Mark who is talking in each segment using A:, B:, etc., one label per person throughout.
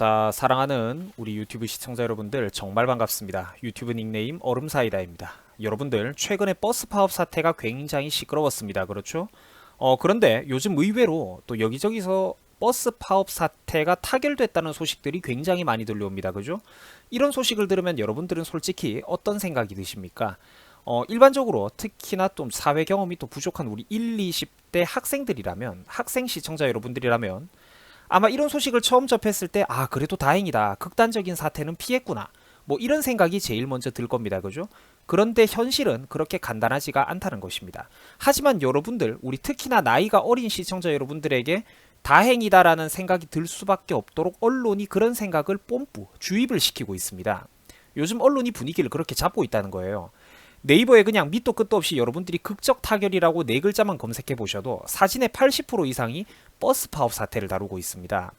A: 자, 사랑하는 우리 유튜브 시청자 여러분들 정말 반갑습니다. 유튜브 닉네임 얼음사이다입니다. 여러분들 최근에 버스 파업 사태가 굉장히 시끄러웠습니다. 그렇죠? 어, 그런데 요즘 의외로 또 여기저기서 버스 파업 사태가 타결됐다는 소식들이 굉장히 많이 들려옵니다. 그죠? 이런 소식을 들으면 여러분들은 솔직히 어떤 생각이 드십니까? 어, 일반적으로 특히나 좀 사회 경험이 또 부족한 우리 1, 20대 학생들이라면 학생 시청자 여러분들이라면 아마 이런 소식을 처음 접했을 때 아 그래도 다행이다. 극단적인 사태는 피했구나. 뭐 이런 생각이 제일 먼저 들 겁니다. 그죠? 그런데 현실은 그렇게 간단하지가 않다는 것입니다. 하지만 여러분들 우리 특히나 나이가 어린 시청자 여러분들에게 다행이다라는 생각이 들 수밖에 없도록 언론이 그런 생각을 뽐뿌 주입을 시키고 있습니다. 요즘 언론이 분위기를 그렇게 잡고 있다는 거예요. 네이버에 그냥 밑도 끝도 없이 여러분들이 극적 타결이라고 네 글자만 검색해 보셔도 사진의 80% 이상이 버스 파업 사태를 다루고 있습니다.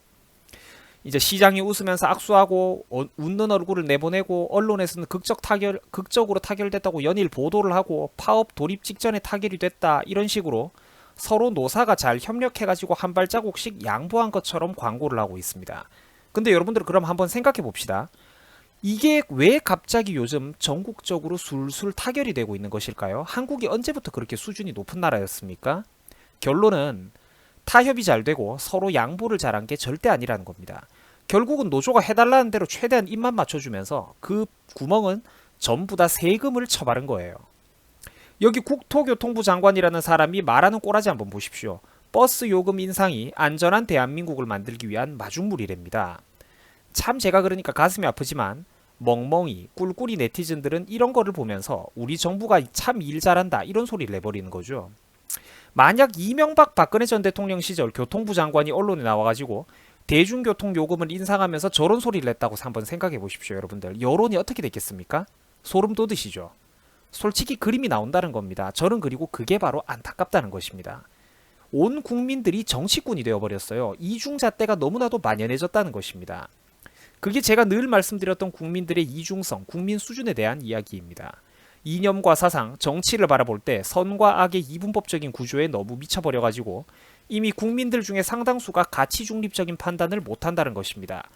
A: 이제 시장이 웃으면서 악수하고 어, 웃는 얼굴을 내보내고 언론에서는 극적 타결 극적으로 타결됐다고 연일 보도를 하고 파업 돌입 직전에 타결이 됐다 이런 식으로 서로 노사가 잘 협력해 가지고 한 발자국씩 양보한 것처럼 광고를 하고 있습니다. 근데 여러분들 그럼 한번 생각해 봅시다. 이게 왜 갑자기 요즘 전국적으로 술술 타결이 되고 있는 것일까요? 한국이 언제부터 그렇게 수준이 높은 나라였습니까? 결론은 타협이 잘 되고 서로 양보를 잘한 게 절대 아니라는 겁니다. 결국은 노조가 해달라는 대로 최대한 입만 맞춰주면서 그 구멍은 전부 다 세금을 쳐바른 거예요. 여기 국토교통부 장관이라는 사람이 말하는 꼬라지 한번 보십시오. 버스 요금 인상이 안전한 대한민국을 만들기 위한 마중물이랍니다. 참 제가 그러니까 가슴이 아프지만 멍멍이 꿀꿀이 네티즌들은 이런 거를 보면서 우리 정부가 참 일 잘한다 이런 소리를 내버리는 거죠. 만약 이명박 박근혜 전 대통령 시절 교통부 장관이 언론에 나와가지고 대중교통 요금을 인상하면서 저런 소리를 냈다고 한번 생각해 보십시오, 여러분들. 여론이 어떻게 됐겠습니까? 소름 돋으시죠? 솔직히 그림이 나온다는 겁니다. 저는 그리고 그게 바로 안타깝다는 것입니다. 온 국민들이 정치꾼이 되어버렸어요. 이중잣대가 너무나도 만연해졌다는 것입니다. 그게 제가 늘 말씀드렸던 국민들의 이중성, 국민 수준에 대한 이야기입니다. 이념과 사상, 정치를 바라볼 때 선과 악의 이분법적인 구조에 너무 미쳐버려가지고 이미 국민들 중에 상당수가 가치 중립적인 판단을 못한다는 것입니다.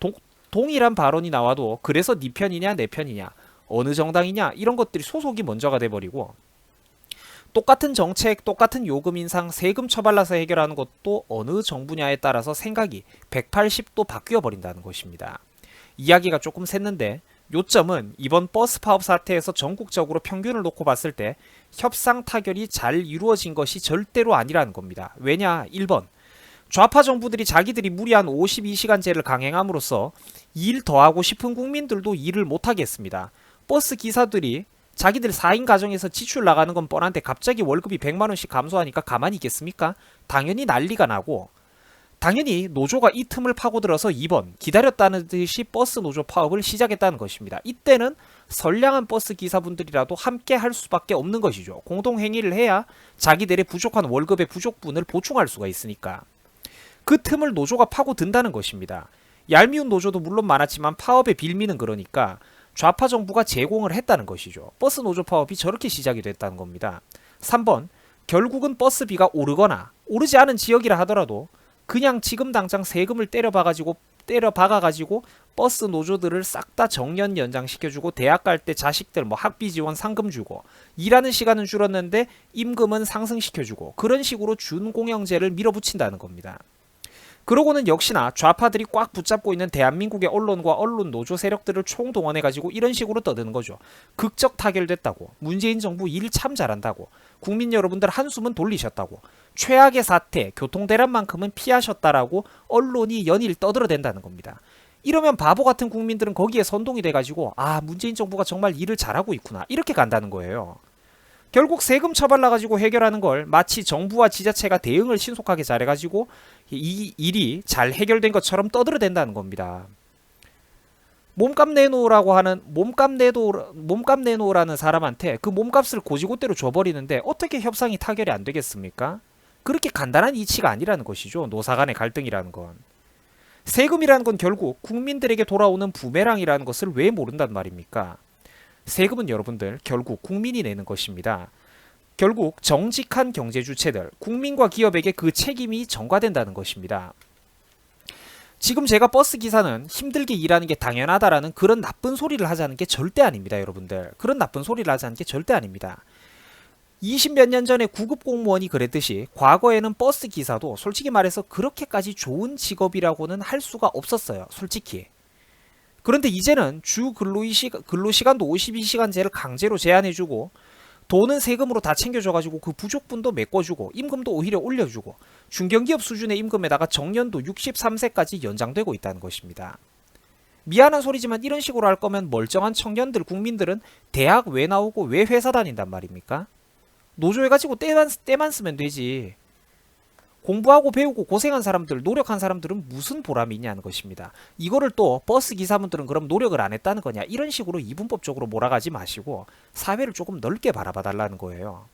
A: 동, 동일한 발언이 나와도 그래서 네 편이냐 내 편이냐 어느 정당이냐 이런 것들이 소속이 먼저가 돼버리고 똑같은 정책, 똑같은 요금 인상, 세금 처발라서 해결하는 것도 어느 정부냐에 따라서 생각이 180도 바뀌어 버린다는 것입니다. 이야기가 조금 샜는데 요점은 이번 버스 파업 사태에서 전국적으로 평균을 놓고 봤을 때 협상 타결이 잘 이루어진 것이 절대로 아니라는 겁니다. 왜냐? 1번. 좌파 정부들이 자기들이 무리한 52시간제를 강행함으로써 일 더 하고 싶은 국민들도 일을 못하게 했습니다. 버스 기사들이 자기들 4인 가정에서 지출 나가는 건 뻔한데 갑자기 월급이 100만원씩 감소하니까 가만히 있겠습니까? 당연히 난리가 나고 당연히 노조가 이 틈을 파고들어서 2번 기다렸다는 듯이 버스 노조 파업을 시작했다는 것입니다. 이때는 선량한 버스 기사분들이라도 함께 할 수밖에 없는 것이죠. 공동 행위를 해야 자기들의 부족한 월급의 부족분을 보충할 수가 있으니까. 그 틈을 노조가 파고든다는 것입니다. 얄미운 노조도 물론 많았지만 파업의 빌미는 그러니까 좌파 정부가 제공을 했다는 것이죠. 버스 노조 파업이 저렇게 시작이 됐다는 겁니다. 3번 결국은 버스비가 오르거나 오르지 않은 지역이라 하더라도 그냥 지금 당장 세금을 때려 박아가지고 때려 박아가지고 버스 노조들을 싹 다 정년 연장시켜주고 대학 갈 때 자식들 뭐 학비 지원 상금 주고 일하는 시간은 줄었는데 임금은 상승시켜주고 그런 식으로 준공영제를 밀어붙인다는 겁니다. 그러고는 역시나 좌파들이 꽉 붙잡고 있는 대한민국의 언론과 언론 노조 세력들을 총동원해가지고 이런 식으로 떠드는 거죠. 극적 타결됐다고. 문재인 정부 일 참 잘한다고. 국민 여러분들 한숨은 돌리셨다고. 최악의 사태, 교통대란만큼은 피하셨다라고 언론이 연일 떠들어댄다는 겁니다. 이러면 바보 같은 국민들은 거기에 선동이 돼가지고 아 문재인 정부가 정말 일을 잘하고 있구나 이렇게 간다는 거예요. 결국 세금 처발라가지고 해결하는 걸 마치 정부와 지자체가 대응을 신속하게 잘해가지고 이 일이 잘 해결된 것처럼 떠들어댄다는 겁니다. 몸값 내놓으라고 하는 몸값 내도 몸값 내놓으라는 사람한테 그 몸값을 고지고대로 줘버리는데 어떻게 협상이 타결이 안 되겠습니까? 그렇게 간단한 이치가 아니라는 것이죠. 노사 간의 갈등이라는 건. 세금이라는 건 결국 국민들에게 돌아오는 부메랑이라는 것을 왜 모른단 말입니까? 세금은 여러분들 결국 국민이 내는 것입니다. 결국 정직한 경제 주체들, 국민과 기업에게 그 책임이 전가된다는 것입니다. 지금 제가 버스 기사는 힘들게 일하는 게 당연하다라는 그런 나쁜 소리를 하자는 게 절대 아닙니다, 여러분들. 그런 나쁜 소리를 하자는 게 절대 아닙니다. 20몇 년 전에 구급 공무원이 그랬듯이 과거에는 버스 기사도 솔직히 말해서 그렇게까지 좋은 직업이라고는 할 수가 없었어요. 솔직히. 그런데 이제는 주 근로시, 근로시간 도 52시간제를 강제로 제한해주고 돈은 세금으로 다 챙겨줘가지고 그 부족분도 메꿔주고 임금도 오히려 올려주고 중견기업 수준의 임금에다가 정년도 63세까지 연장되고 있다는 것입니다. 미안한 소리지만 이런 식으로 할 거면 멀쩡한 청년들 국민들은 대학 왜 나오고 왜 회사 다닌단 말입니까? 노조 해가지고 때만, 때만 쓰면 되지. 공부하고 배우고 고생한 사람들, 노력한 사람들은 무슨 보람이 있냐는 것입니다. 이거를 또 버스 기사분들은 그럼 노력을 안 했다는 거냐 이런 식으로 이분법적으로 몰아가지 마시고 사회를 조금 넓게 바라봐 달라는 거예요.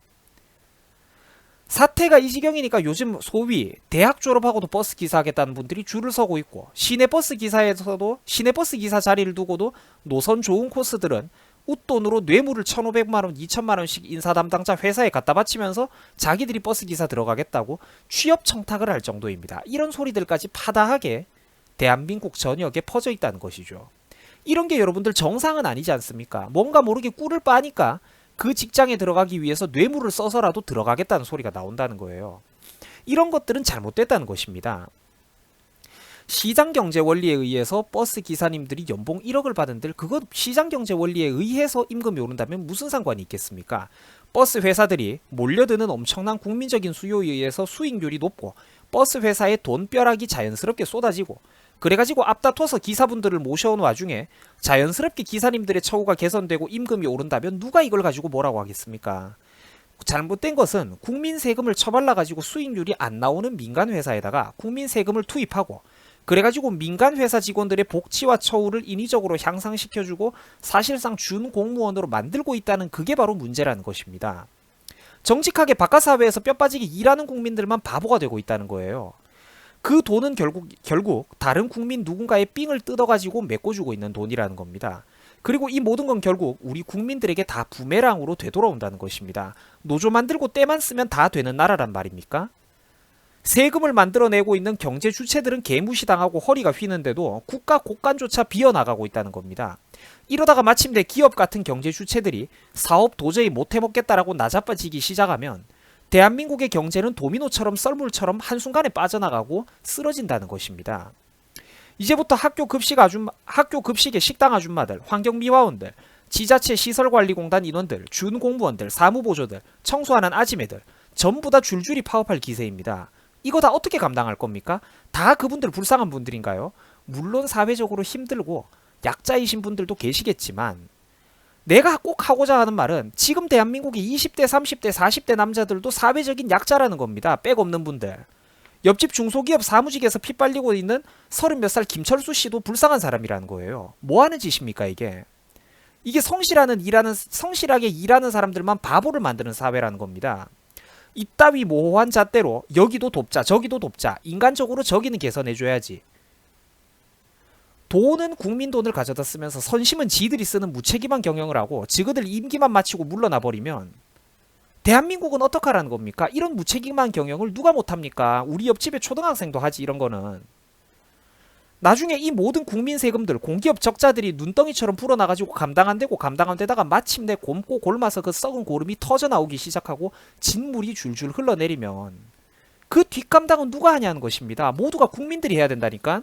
A: 사태가 이 지경이니까 요즘 소위 대학 졸업하고도 버스 기사 하겠다는 분들이 줄을 서고 있고 시내 버스 기사에서도 시내 버스 기사 자리를 두고도 노선 좋은 코스들은 웃돈으로 뇌물을 1,500만 원, 2천만 원씩 인사 담당자 회사에 갖다 바치면서 자기들이 버스 기사 들어가겠다고 취업 청탁을 할 정도입니다. 이런 소리들까지 파다하게 대한민국 전역에 퍼져 있다는 것이죠. 이런 게 여러분들 정상은 아니지 않습니까? 뭔가 모르게 꿀을 빠니까 그 직장에 들어가기 위해서 뇌물을 써서라도 들어가겠다는 소리가 나온다는 거예요. 이런 것들은 잘못됐다는 것입니다. 시장 경제 원리에 의해서 버스 기사님들이 연봉 1억을 받은들 그것 시장 경제 원리에 의해서 임금이 오른다면 무슨 상관이 있겠습니까? 버스 회사들이 몰려드는 엄청난 국민적인 수요에 의해서 수익률이 높고 버스 회사의 돈벼락이 자연스럽게 쏟아지고 그래가지고 앞다퉈서 기사분들을 모셔온 와중에 자연스럽게 기사님들의 처우가 개선되고 임금이 오른다면 누가 이걸 가지고 뭐라고 하겠습니까? 잘못된 것은 국민 세금을 처발라 가지고 수익률이 안 나오는 민간 회사에다가 국민 세금을 투입하고 그래가지고 민간 회사 직원들의 복지와 처우를 인위적으로 향상시켜주고 사실상 준 공무원으로 만들고 있다는 그게 바로 문제라는 것입니다. 정직하게 바깥 사회에서 뼈 빠지게 일하는 국민들만 바보가 되고 있다는 거예요. 그 돈은 결국 결국 다른 국민 누군가의 삥을 뜯어가지고 메꿔주고 있는 돈이라는 겁니다. 그리고 이 모든 건 결국 우리 국민들에게 다 부메랑으로 되돌아온다는 것입니다. 노조 만들고 때만 쓰면 다 되는 나라란 말입니까? 세금을 만들어내고 있는 경제 주체들은 개무시당하고 허리가 휘는데도 국가 곳간조차 비어나가고 있다는 겁니다. 이러다가 마침내 기업 같은 경제 주체들이 사업 도저히 못해먹겠다라고 나자빠지기 시작하면 대한민국의 경제는 도미노처럼 썰물처럼 한순간에 빠져나가고 쓰러진다는 것입니다. 이제부터 학교 급식 아줌 학교 급식의 식당 아줌마들, 환경미화원들, 지자체 시설관리공단 인원들, 준공무원들, 사무보조들, 청소하는 아지매들 전부 다 줄줄이 파업할 기세입니다. 이거 다 어떻게 감당할 겁니까? 다 그분들 불쌍한 분들인가요? 물론 사회적으로 힘들고 약자이신 분들도 계시겠지만 내가 꼭 하고자 하는 말은 지금 대한민국의 20대, 30대, 40대 남자들도 사회적인 약자라는 겁니다. 백 없는 분들. 옆집 중소기업 사무직에서 피 빨리고 있는 서른 몇 살 김철수 씨도 불쌍한 사람이라는 거예요. 뭐 하는 짓입니까, 이게? 이게 성실하는 일하는 성실하게 일하는 사람들만 바보를 만드는 사회라는 겁니다. 이따위 모호한 잣대로 여기도 돕자 저기도 돕자 인간적으로 저기는 개선해줘야지 돈은 국민 돈을 가져다 쓰면서 선심은 지들이 쓰는 무책임한 경영을 하고 지그들 임기만 마치고 물러나 버리면 대한민국은 어떡하라는 겁니까? 이런 무책임한 경영을 누가 못합니까? 우리 옆집에 초등학생도 하지 이런 거는 나중에 이 모든 국민 세금들 공기업 적자들이 눈덩이처럼 불어나가지고 감당 안 되고 감당 안 되다가 마침내 곰고 골마서 그 썩은 고름이 터져 나오기 시작하고 진물이 줄줄 흘러내리면 그 뒷감당은 누가 하냐는 것입니다. 모두가 국민들이 해야 된다니까.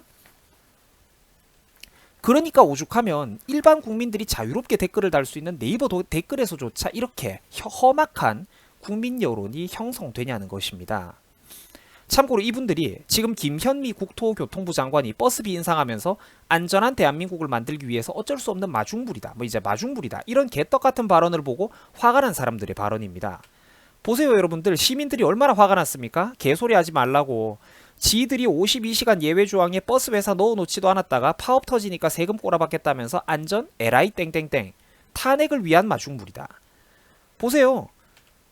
A: 그러니까 오죽하면 일반 국민들이 자유롭게 댓글을 달 수 있는 네이버 도, 댓글에서조차 이렇게 험악한 국민 여론이 형성되냐는 것입니다. 참고로 이분들이 지금 김현미 국토교통부 장관이 버스비 인상하면서 안전한 대한민국을 만들기 위해서 어쩔 수 없는 마중물이다. 뭐 이제 마중물이다. 이런 개떡 같은 발언을 보고 화가 난 사람들의 발언입니다. 보세요, 여러분들. 시민들이 얼마나 화가 났습니까? 개소리 하지 말라고. 지들이 52시간 예외 조항에 버스 회사 넣어 놓지도 않았다가 파업 터지니까 세금 꼬라박겠다면서 안전 에라이 땡땡땡 탄핵을 위한 마중물이다. 보세요.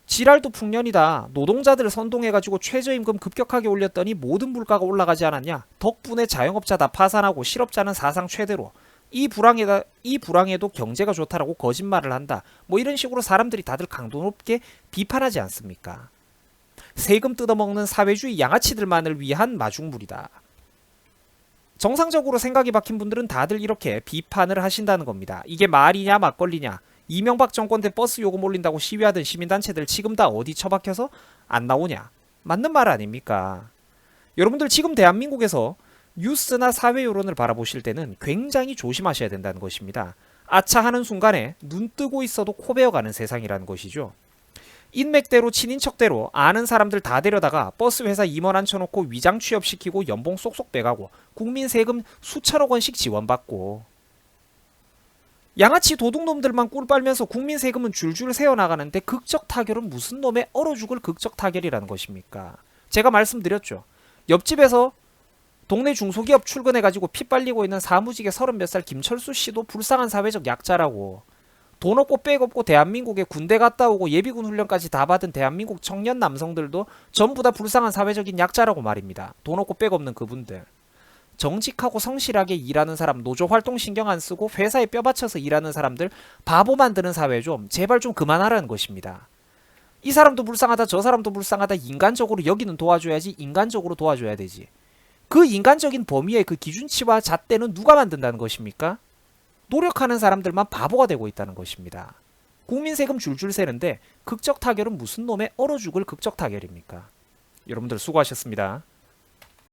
A: 지랄도 풍년이다. 노동자들을 선동해가지고 최저임금 급격하게 올렸더니 모든 물가가 올라가지 않았냐? 덕분에 자영업자 다 파산하고 실업자는 사상 최대로. 이 불황에다 이 불황에도 경제가 좋다라고 거짓말을 한다. 뭐 이런 식으로 사람들이 다들 강도 높게 비판하지 않습니까? 세금 뜯어먹는 사회주의 양아치들만을 위한 마중물이다. 정상적으로 생각이 박힌 분들은 다들 이렇게 비판을 하신다는 겁니다. 이게 말이냐 막걸리냐. 이명박 정권 때 버스 요금 올린다고 시위하던 시민단체들 지금 다 어디 처박혀서 안 나오냐. 맞는 말 아닙니까? 여러분들 지금 대한민국에서 뉴스나 사회 여론을 바라보실 때는 굉장히 조심하셔야 된다는 것입니다. 아차 하는 순간에 눈 뜨고 있어도 코 베어가는 세상이라는 것이죠. 인맥대로 친인척대로 아는 사람들 다 데려다가 버스 회사 임원 앉혀놓고 위장 취업시키고 연봉 쏙쏙 빼가고 국민 세금 수천억 원씩 지원받고 양아치 도둑놈들만 꿀 빨면서 국민 세금은 줄줄 새어나가는데 극적 타결은 무슨 놈의 얼어 죽을 극적 타결이라는 것입니까? 제가 말씀드렸죠. 옆집에서 동네 중소기업 출근해가지고 피 빨리고 있는 사무직의 서른 몇 살 김철수 씨도 불쌍한 사회적 약자라고 돈 없고 백 없고 대한민국에 군대 갔다 오고 예비군 훈련까지 다 받은 대한민국 청년 남성들도 전부 다 불쌍한 사회적인 약자라고 말입니다. 돈 없고 백 없는 그분들. 정직하고 성실하게 일하는 사람, 노조 활동 신경 안 쓰고 회사에 뼈 받쳐서 일하는 사람들 바보 만드는 사회 좀 제발 좀 그만하라는 것입니다. 이 사람도 불쌍하다, 저 사람도 불쌍하다, 인간적으로 여기는 도와줘야지, 인간적으로 도와줘야 되지. 그 인간적인 범위의 그 기준치와 잣대는 누가 만든다는 것입니까? 노력하는 사람들만 바보가 되고 있다는 것입니다. 국민 세금 줄줄 새는데 극적 타결은 무슨 놈의 얼어 죽을 극적 타결입니까? 여러분들 수고하셨습니다.